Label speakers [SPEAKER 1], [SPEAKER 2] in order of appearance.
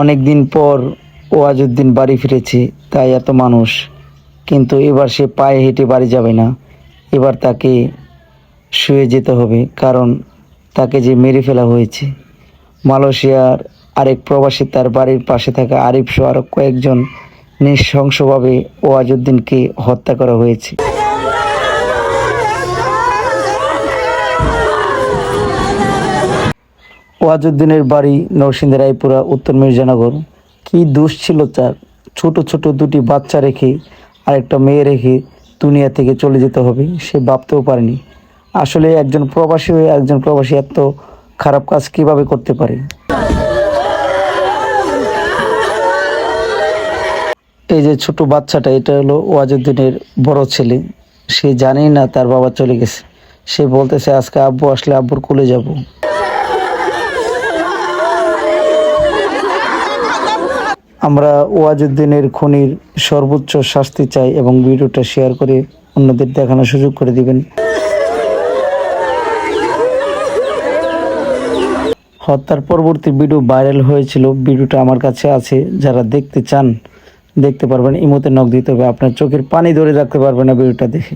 [SPEAKER 1] অনেক দিন পর ওয়াজুদ্দিন বাড়ি ফিরেছে, তাই এত মানুষ। কিন্তু এবার সে পায়ে হেঁটে বাড়ি যাবে না। এবার তাকে শুয়ে যেতে হবে, কারণ তাকে যে মেরে ফেলা হয়েছে। মালয়েশিয়ার আরেক প্রবাসী তার বাড়ির পাশে থাকা আরিফ সহ আরও কয়েকজন নৃশংসভাবে ওয়াজুদ্দিনকে হত্যা করা হয়েছে। ওয়াজুদ্দিনের বাড়ি নরসিংদী রায়পুরা, উত্তর মির্জানগর। কি দোষ ছিল তার? ছোট ছোট দুটি বাচ্চা রেখে আরেকটা মেয়ে রেখে দুনিয়া থেকে চলে যেতে হবে, সে ভাবতেও পারেনি। আসলে একজন প্রবাসী হয়ে একজন প্রবাসী এত খারাপ কাজ কীভাবে করতে পারে? এই যে ছোট বাচ্চাটা, এটা হলো ওয়াজুদ্দিনের বড় ছেলে। সে জানেই না তার বাবা চলে গেছে। সে বলতেছে, আজকে আব্বু আসলে আব্বুর কোলে যাব। আমরা ওয়াজুদ্দিনের খনির সর্বোচ্চ শাস্তি চাই এবং ভিডিওটা শেয়ার করে অন্যদের দেখানোর সুযোগ করে দিবেন। হত্যার পরবর্তী ভিডিও ভাইরাল হয়েছিল। ভিডিওটা আমার কাছে আছে। যারা দেখতে চান, দেখতে পারবেন। ইমোতে নখ দিতে হবে। আপনার চোখের পানি ধরে রাখতে পারবেন না ভিডিওটা দেখে।